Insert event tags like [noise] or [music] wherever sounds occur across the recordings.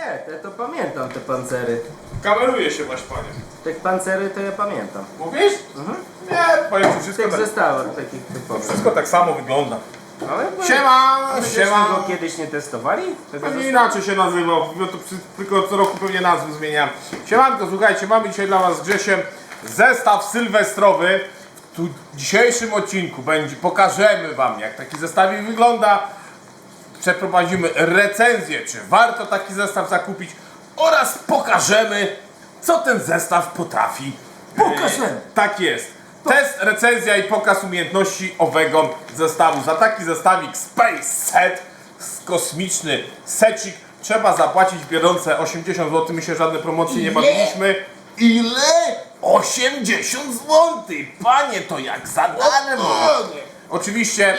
Nie, te to pamiętam te pancery. Kameruje się masz panie. Te pancery to ja pamiętam. Mówisz? Nie, powiem ci W wszystko tych tak, zestawach takich typowych. wszystko tak samo wygląda. Ale Siema, Myśmy siema. go kiedyś nie testowali? Tego Pewnie inaczej się nazywał, no to przy, tylko co roku pewnie nazwy zmieniam. Siemanko, słuchajcie, mamy dzisiaj dla was z Grzesiem zestaw sylwestrowy. W tu dzisiejszym odcinku będzie, pokażemy wam jak taki zestawik wygląda. Przeprowadzimy recenzję, czy warto taki zestaw zakupić oraz pokażemy, co ten zestaw potrafi. Pokażemy. E, tak jest. Test, recenzja i pokaz umiejętności owego zestawu. Za taki zestawik Space Set, kosmiczny secik, trzeba zapłacić bieżące 80 zł. My się żadne promocje nie bawiliśmy. Ile? 80 zł! Panie, to jak za darmo! Oczywiście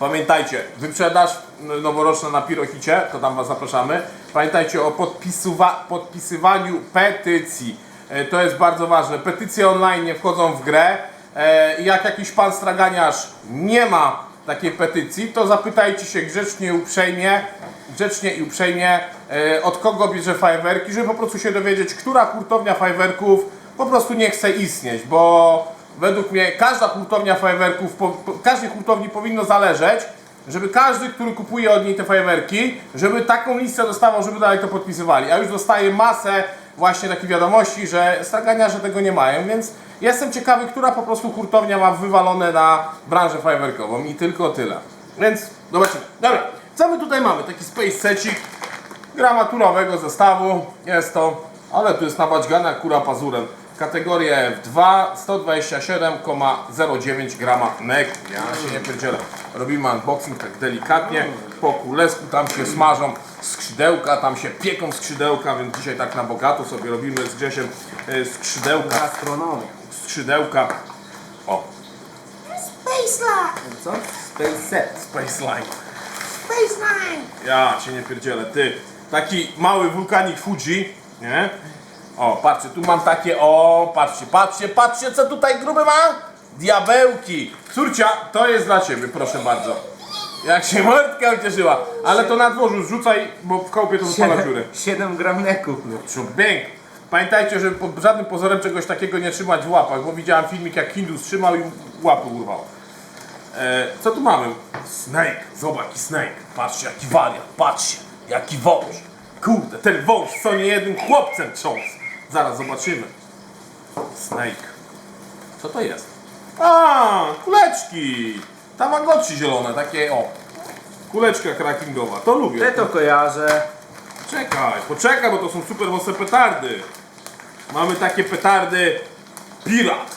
Pamiętajcie, wyprzedaż n- noworoczna na Pirochicie, to tam Was zapraszamy. Pamiętajcie o podpisuwa- podpisywaniu petycji. E, To jest bardzo ważne. Petycje online nie wchodzą w grę. E, Jak jakiś pan straganiarz nie ma takiej petycji, to zapytajcie się grzecznie i uprzejmie, grzecznie i uprzejmie, e, od kogo bierze fajerwerki, żeby po prostu się dowiedzieć, która hurtownia fajerwerków po prostu nie chce istnieć, bo według mnie każda hurtownia fajerwerków, po, po, każdej hurtowni powinno zależeć, żeby każdy, który kupuje od niej te fajerwerki, żeby taką listę dostawał, żeby dalej to podpisywali. A już dostaję masę właśnie takich wiadomości, że straganiarze tego nie mają, więc jestem ciekawy, która po prostu hurtownia ma wywalone na branżę fajerwerkową i tylko tyle. Więc zobaczymy. Dobra, co my tutaj mamy? Taki space secik gramaturowego zestawu. Jest to, ale tu jest nawadźgana kura pazurem. Kategorię F2 127,09 grama nek. Ja się nie pierdzielę. Robimy unboxing tak delikatnie. Po kulesku tam się smażą skrzydełka, tam się pieką skrzydełka, więc dzisiaj tak na bogato sobie robimy z Grzesiem e, skrzydełka. Gastronomia. Skrzydełka. O, Space Line! Co? Space Set. Space Line. Space Line! Ja cię nie pierdzielę, ty. Taki mały wulkanik Fuji, nie? O, patrzcie, tu mam takie, o, patrzcie, patrzcie, patrzcie, co tutaj gruby ma? Diabełki. Córcia, to jest dla ciebie, proszę bardzo. Jak się mordka ucieszyła. Ale to na dworzu zrzucaj, bo w kołpie to wypala dziurę. 7 gram neków. No. Czubęk. Pamiętajcie, żeby pod żadnym pozorem czegoś takiego nie trzymać w łapach, bo widziałem filmik jak Hindus trzymał i łapy urwał. E, co tu mamy? Snake, zobacz jaki snake. Patrzcie jaki wariat, patrzcie, jaki wąż. Kurde, ten wąż co nie jednym chłopcem trząsł. Zaraz zobaczymy. Snake. Co to jest? A, kuleczki. Tamagotchi zielone, takie o. Kuleczka crackingowa, to lubię. Te to kojarzę. Czekaj, poczekaj, bo to są super mocne petardy. Mamy takie petardy Pirat.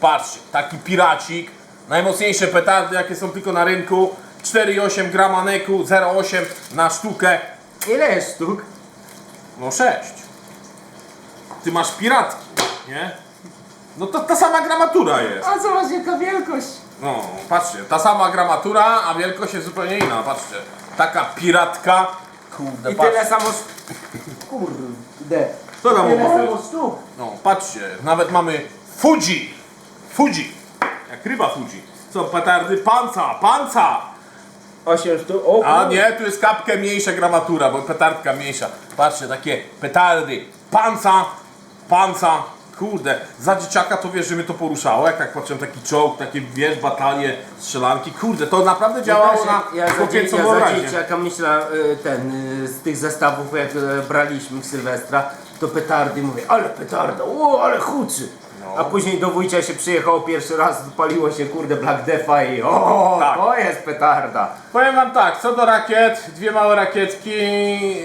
Patrzcie, taki piracik. Najmocniejsze petardy, jakie są tylko na rynku. 4,8 grama neku, 0,8 na sztukę. Ile jest sztuk? No 6. Ty masz piratki, nie? No to ta sama gramatura jest. A zobacz jaka wielkość. No, patrzcie, ta sama gramatura, a wielkość jest zupełnie inna. Patrzcie, taka piratka. Kurde, I patrzcie. tyle samo sztuk. Kurde. Co tam Tyle mówię? samo sztuk. No, patrzcie, nawet mamy Fuji. Fuji. Jak ryba Fuji. Co, petardy? Panca, panca. 8 sztuk. O, A kurde. nie, tu jest kapkę mniejsza gramatura, bo petardka mniejsza. Patrzcie, takie petardy. Panca, panca. Kurde, za dzieciaka to wiesz, że mnie to poruszało. Jak tak patrzyłem, taki czołg, takie wiesz, batalie, strzelanki. Kurde, to naprawdę działało na ja, za, dzie- ja za wyobraźnię. dzieciaka myślę y, ten y, z tych zestawów jak y, braliśmy w Sylwestra to petardy mówię, ale petarda, o ale huczy. No. A później do wujcia się przyjechało pierwszy raz, paliło się kurde Black Defa i o, Tak. to jest petarda. Powiem wam tak, co do rakiet, dwie małe rakietki,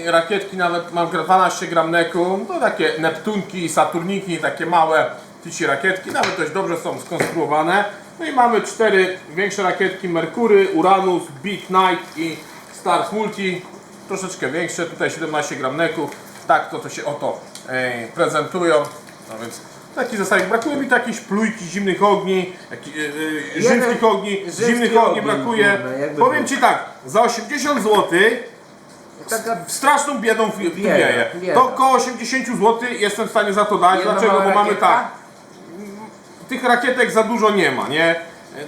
rakietki nawet mam 12 gram neku, to takie Neptunki, Saturniki, takie małe tyci rakietki, nawet dość dobrze są skonstruowane. No i mamy cztery większe rakietki, Merkury, Uranus, Big Knight i Stars Multi, troszeczkę większe, tutaj 17 gram neków, tak to, to się oto e, prezentują, no więc taki zestawik. Brakuje mi tu jakiejś plujki zimnych ogni, jak, e, e, rzymskich ogni, rzymski zimnych ogni ogień, brakuje. jakby Powiem. Ci tak, za 80 zł Taka straszną biedą w- Bieda, wieje. bieda. To około 80 zł jestem w stanie za to dać. Jedna Dlaczego? mała Bo mamy tak. Tych rakietek za dużo nie ma, nie?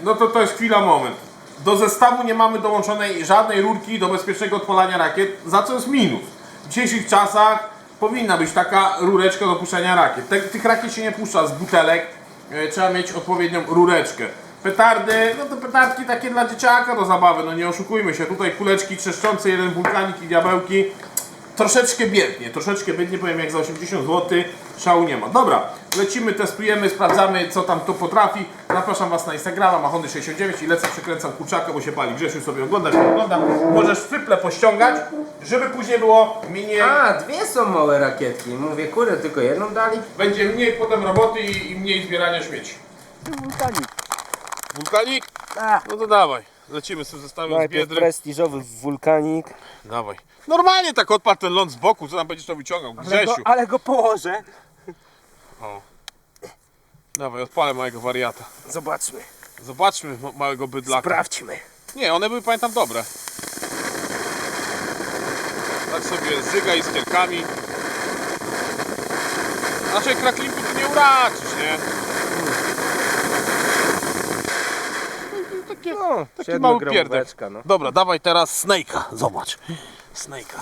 No to to jest chwila, moment. Do zestawu nie mamy dołączonej żadnej rurki do bezpiecznego odpalania rakiet, za co jest minus. w dzisiejszych czasach powinna być taka rureczka do puszczania rakiet. Te, tych rakiet się nie puszcza z butelek, e, trzeba mieć odpowiednią rureczkę. Petardy, no to petardki takie dla dzieciaka do zabawy, no nie oszukujmy się. Tutaj kuleczki trzeszczące, jeden wulkanik i diabełki. Troszeczkę biednie, troszeczkę biednie, powiem jak za 80 zł, szału nie ma. Dobra, lecimy, testujemy, sprawdzamy co tam to potrafi. Zapraszam Was na Instagrama, Machony69 i lecę, przekręcam kurczaka, bo się pali. Grzesiu sobie ogląda, nie ogląda. Możesz fyple pościągać, żeby później było mniej, A, dwie są małe rakietki. Mówię, kurde, tylko jedną dali? będzie mniej potem roboty i, i mniej zbierania śmieci. Wulkanik. Wulkanik? Tak. No to dawaj, lecimy z tym zestawem z Najpierw Biedry. prestiżowy wulkanik. Dawaj. Normalnie tak odparł ten ląd z boku, co tam będziesz to wyciągał? Ale go, Grzesiu. ale go położę. Dawaj, odpalę małego wariata. Zobaczmy. Zobaczmy ma- małego bydlaka. Sprawdźmy. Nie, one były pamiętam dobre. Tak sobie zżyga i z kierkami. Raczej kraklinku tu nie uraczysz, nie? Takie, No, taki mały pierdek. no. Dobra, dawaj teraz Snake'a. Zobacz. Snake'a.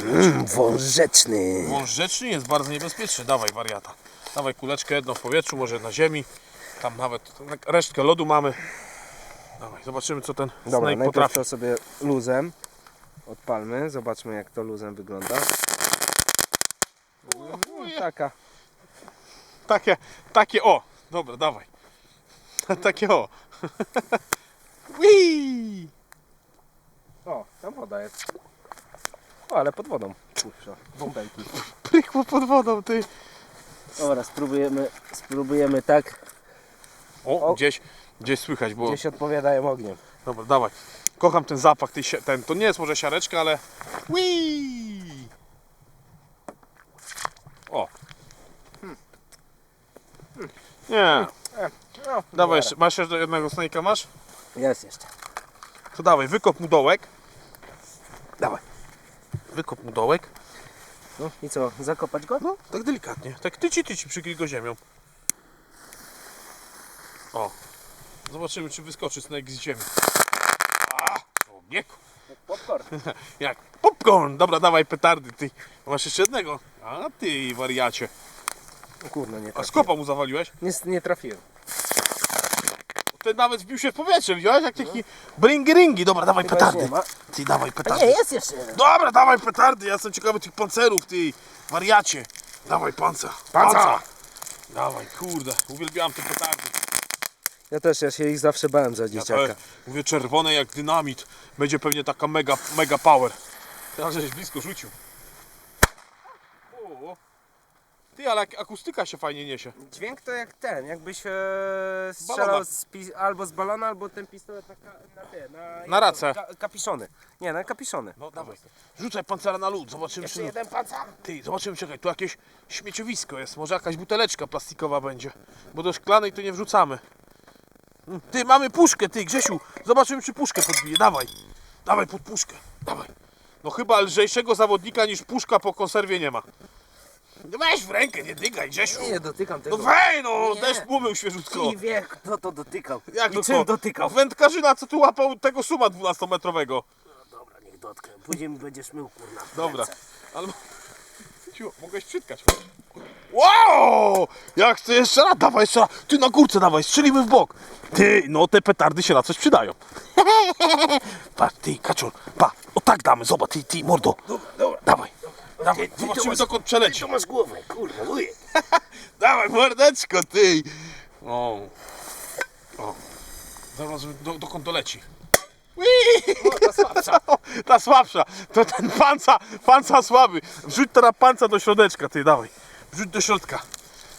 Mm, wąż rzeczny. Wąż rzeczny jest bardzo niebezpieczny. Dawaj wariata. Dawaj kuleczkę jedną w powietrzu, może na ziemi. Tam nawet resztkę lodu mamy. Dawaj, zobaczymy co ten Dobra, Snake najpierw potrafi. to sobie luzem odpalmy. Zobaczmy jak to luzem wygląda. No, taka. Takie, takie o. Dobra, dawaj. Takie o. Whee! O, tam woda jest. O, ale pod wodą. Puszcza. Bąbelki. Prykło pod wodą, ty. Dobra, spróbujemy, spróbujemy tak. O, O. gdzieś, gdzieś słychać było. Gdzieś odpowiadają ogniem. Dobra, dawaj. Kocham ten zapach, tej, ten, to nie jest może siareczka, ale... Whee! O. Nie. No, Dawaj jeszcze, masz jeszcze jednego snake'a, masz? Jest jeszcze. To dawaj, wykop mu dołek. Dawaj. Wykop mu dołek. No i co, zakopać go? No, tak delikatnie. Tak tyci, tyci, przykryj go ziemią. O. Zobaczymy, czy wyskoczy snake z ziemi. A, człowieku. Popcorn. [laughs] Jak popcorn. Dobra, dawaj petardy, ty. Masz jeszcze jednego. A ty, wariacie. O kurno, nie A trafiłem. skopa mu zawaliłeś? Nie, nie trafiłem. Ten nawet wbił się w powietrze, widziałeś? Jak taki bringi ringi. Dobra, dawaj Chyba petardy. Ty, dawaj A petardy. nie, jest jeszcze jeden. Dobra, dawaj petardy, ja jestem ciekawy tych pancerów, ty wariacie. Dawaj panca. Panca. Dawaj, kurde, uwielbiam te petardy. Ja też, ja się ich zawsze bałem za dzieciaka. te, mówię czerwone jak dynamit. Będzie pewnie taka mega, mega power. Teraz żeś blisko rzucił. O, ty, ale akustyka się fajnie niesie. Dźwięk to jak ten, jakbyś e, Balona. strzelał z pi- albo z balona, albo ten pistolet na, ka- na, te, na, Na racę. Ka, kapiszony. Nie, na kapiszony. No dawaj. Rzucaj pancera na lód, zobaczymy Jeszcze czy... jeden pancerz. Ty, zobaczymy, czekaj, tu jakieś śmieciowisko jest. Może jakaś buteleczka plastikowa będzie. Bo do szklanej to nie wrzucamy. Mm, Ty, mamy puszkę, ty, Grzesiu. Zobaczymy, czy puszkę podbije. Dawaj. Dawaj pod puszkę. Dawaj. No chyba lżejszego zawodnika niż puszka po konserwie nie ma. No weź w rękę, nie dygaj, Grzesiu. Nie, nie dotykam No tego. wej, no, Nie. deszcz umył świeżutko. I wie, kto to dotykał. Jak I to czym co? dotykał. Wędkarzyna, co tu łapał tego suma 12-metrowego. Dobra, niech dotknę. Później mi będziesz mył, kurna. w Dobra, ręce. ale... Ciu, mogłeś przytkać. Wow! Jak chcę jeszcze raz, dawaj jeszcze raz. Ty na górce dawaj, strzelimy w bok. Ty, no te petardy się na coś przydają. [laughs] Patrz, ty, kaczor, pa, o tak damy, zobacz, ty, ty, mordo. Dobra, dobra. Dawaj, dawaj, ty to zobaczymy masz- dokąd Ty przeleci. to masz głowę, kurwa, wujek. [laughs] Dawaj, mordeczko, ty. O. O. Do, dokąd doleci. O, ta słabsza. [laughs] Ta słabsza, to ten panca, panca słaby. Wrzuć teraz panca do środeczka, ty dawaj. Wrzuć do środka.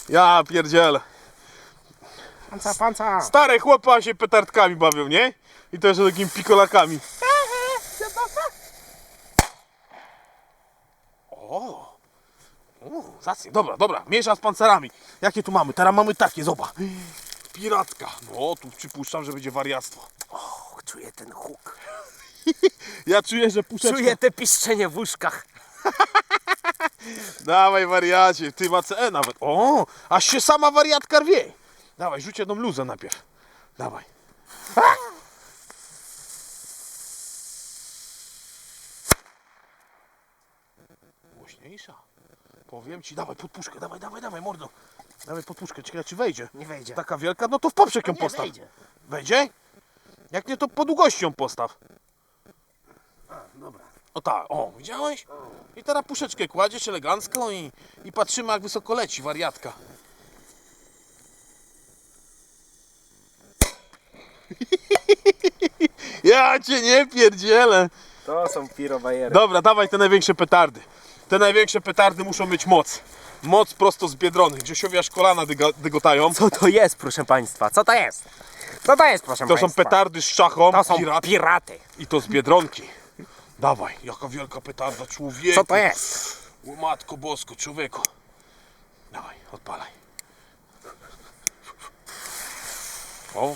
Ja pierdzielę. Panca, panca. Stare chłopa się petardkami bawią, nie? I to jeszcze takimi pikolakami. O! O, zacnie. Dobra, dobra, miesza z pancerami. Jakie tu mamy? Teraz mamy takie, zobacz. Piratka. No, tu przypuszczam, że będzie wariactwo. O, czuję ten huk. [laughs] Ja czuję, że puszeczka... Czuję te piszczenie w uszkach. [laughs] Dawaj wariacie, ty ma CE nawet. O, aż się sama wariatka rwie. Dawaj, rzuć jedną luzę najpierw. Dawaj. [laughs] najważniejsza. Powiem ci, dawaj podpuszkę, dawaj, dawaj, dawaj, mordo. Dawaj podpuszkę, ciekawe czy wejdzie. Nie wejdzie. Taka wielka, no to w poprzek ją Nie postaw. wejdzie. Wejdzie? Jak nie, to po długości ją postaw. Dobra. O tak, o, widziałeś? I teraz puszeczkę kładziesz elegancko i, i patrzymy jak wysoko leci, wariatka. [laughs] Ja cię nie pierdzielę. To są pirobajery. Dobra, dawaj te największe petardy. Te największe petardy muszą mieć moc. Moc prosto z Biedrony. Grzesiowi aż kolana dyga, dygotają. Co to jest, proszę państwa? Co to jest? Co to jest, proszę To są państwa? petardy z czachą. To są pirat, piraty. I to z Biedronki. Dawaj, jaka wielka petarda, człowieku. Co to jest? O matko bosko, człowieku. Dawaj, odpalaj. O.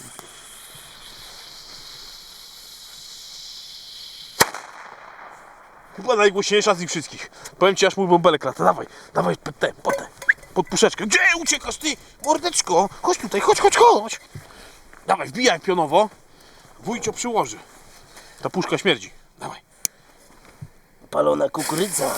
Chyba najgłośniejsza z nich wszystkich. Powiem ci, aż mój bąbelek lata. Dawaj, dawaj, potem, potem. Pod puszeczkę. Gdzie uciekasz ty? Mordeczko, chodź tutaj, chodź, chodź, chodź. Dawaj, wbijaj pionowo. Wójcio przyłoży. Ta puszka śmierdzi. Dawaj. Palona kukurydza.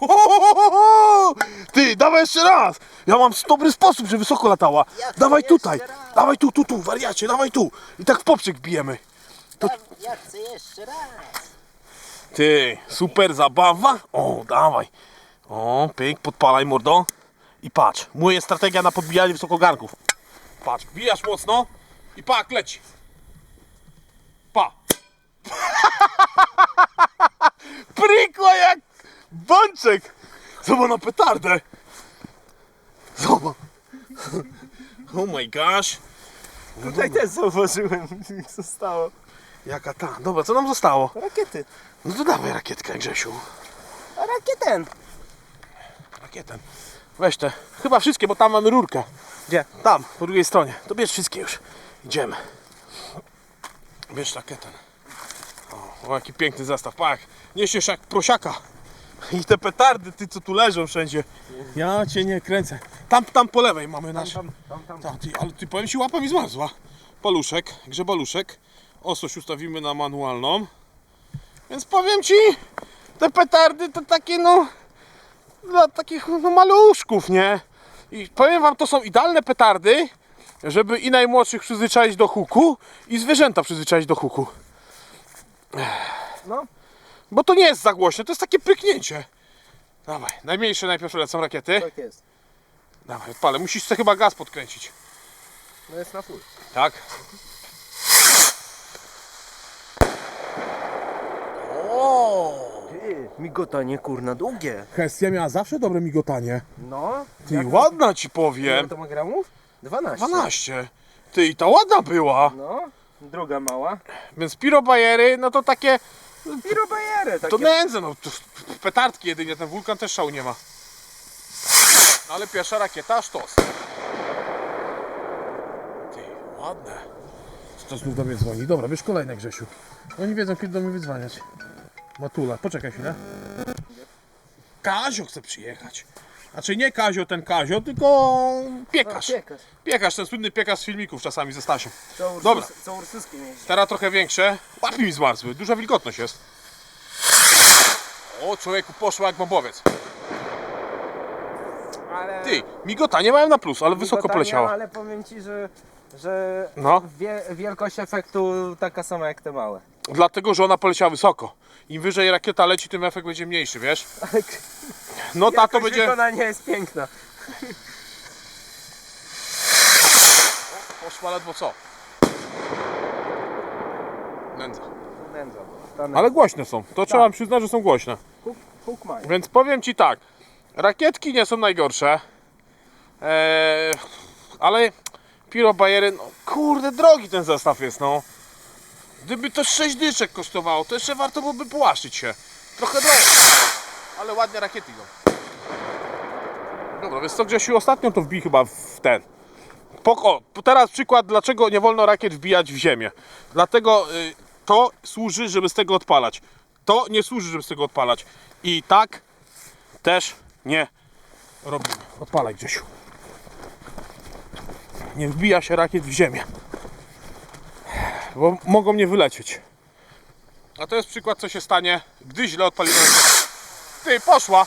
[laughs] Ty, dawaj jeszcze raz! Ja mam dobry sposób, że wysoko latała. dawaj tutaj, dawaj tu, tu, tu, wariacie, dawaj tu. I tak w poprzek bijemy. Ja chcę jeszcze raz. Ty, super zabawa. O, dawaj. O, pyk, podpalaj mordo. I patrz, moja strategia na podbijanie wysokogarnków. Patrz, bijasz mocno i pak, leci. Pa. [laughs] Prykła jak bączek. Zobacz na petardę. Zobacz. [laughs] Oh my gosh. Tutaj też zauważyłem, [laughs] co stało. Jaka ta. Dobra, co nam zostało? Rakiety. No to dawaj rakietkę, Grzesiu. Rakieten. Rakietę. Weź te. Chyba wszystkie, bo tam mamy rurkę. Gdzie? Tam, po drugiej stronie. To bierz wszystkie już. Idziemy. Bierz rakietę. O, o jaki piękny zestaw. Pak. Niesiesz jak prosiaka. I te petardy, ty co tu leżą wszędzie. Ja cię nie kręcę. Tam, tam po lewej mamy nasz. Tam, tam, tam. Ty, ale ty powiem ci, łapa mi zmarzła. Paluszek, grzebaluszek. Osoś ustawimy na manualną. Więc powiem ci, te petardy to takie no, dla takich no, maluszków, nie? I powiem wam, to są idealne petardy, żeby i najmłodszych przyzwyczaić do huku i zwierzęta przyzwyczaić do huku. No. Bo to nie jest za głośne, to jest takie pryknięcie. Dawaj, najmniejsze najpierw lecą rakiety. Tak jest. Dawaj, odpalę. Musisz sobie chyba gaz podkręcić. No jest na full. Tak. O! Ty, migotanie kurna długie. Hestia miała zawsze dobre migotanie. No. Ty, ładna ci powiem. Ile to ma gramów? 12. 12. Ty, i ta ładna była. No. Druga mała. Więc pirobajery, no to takie, Pirobajery takie. to nędzę, no to petardki jedynie, ten wulkan też szału nie ma. No ale pierwsza rakieta aż tos. Ty, ładne. To znów do mnie dzwoni. Dobra, wiesz kolejne Grzesiu. Oni wiedzą kiedy do mnie wydzwaniać. Matula, poczekaj chwilę. Kazio chce przyjechać. Znaczy nie Kazio ten Kazio, tylko piekarz. Piekarz. Piekarz, ten słynny piekarz z filmików czasami ze Stasiem. Co Dobra. Co jeździ. Teraz trochę większe. Łapy mi zmarzły, duża wilgotność jest. O, człowieku, poszło jak bombowiec. Ale... Ty, migotanie mają na plus, ale wysoko poleciała. Ale powiem ci, że, że No. wie, wielkość efektu taka sama jak te małe. Dlatego, że ona poleciała wysoko. Im wyżej rakieta leci, tym efekt będzie mniejszy, wiesz? Ale No ta to będzie... wykonania jest piękna. Poszła ledwo co? Nędza. Nędza. Nędza. Ale głośne są. To trzeba wam przyznać, że są głośne. Huk, huk. Więc powiem ci tak. Rakietki nie są najgorsze. Eee, ale pirobajery, no kurde, drogi ten zestaw jest, no. Gdyby to 6 dyszek kosztowało, to jeszcze warto byłoby połaszczyć się. Trochę drogo. Ale ładne rakiety idą. Dobra, więc co Grzesiu, ostatnio to wbij chyba w ten. Poko, teraz przykład, dlaczego nie wolno rakiet wbijać w ziemię. Dlatego y, to służy, żeby z tego odpalać. To nie służy, żeby z tego odpalać. I tak też nie robimy. Odpalaj Grzesiu. Nie wbija się rakiet w ziemię. Bo mogą nie wylecieć. A to jest przykład, co się stanie, gdy źle odpalimy. Ty, poszła!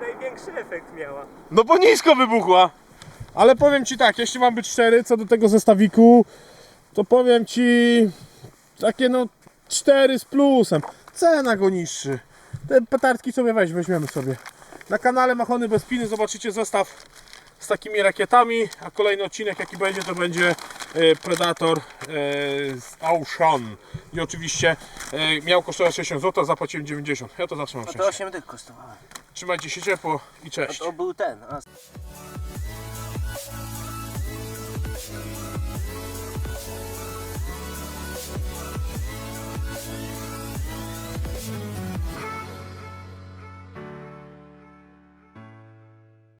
Największy efekt miała. No bo nisko wybuchła. Ale powiem Ci tak, jeśli mam być szczery co do tego zestawiku, to powiem Ci takie no 4 z plusem. Cena go niższy. Te petardki sobie weź, weźmiemy sobie. Na kanale Machony bez piny zobaczycie zestaw z takimi rakietami, a kolejny odcinek jaki będzie to będzie Predator e, z Auchan. I oczywiście e, miał kosztować 60 zł, a zapłaciłem 90. Ja to zawsze mam To szczęście. 8 dych kosztowało. Trzymajcie się ciepło i cześć. To był ten. A...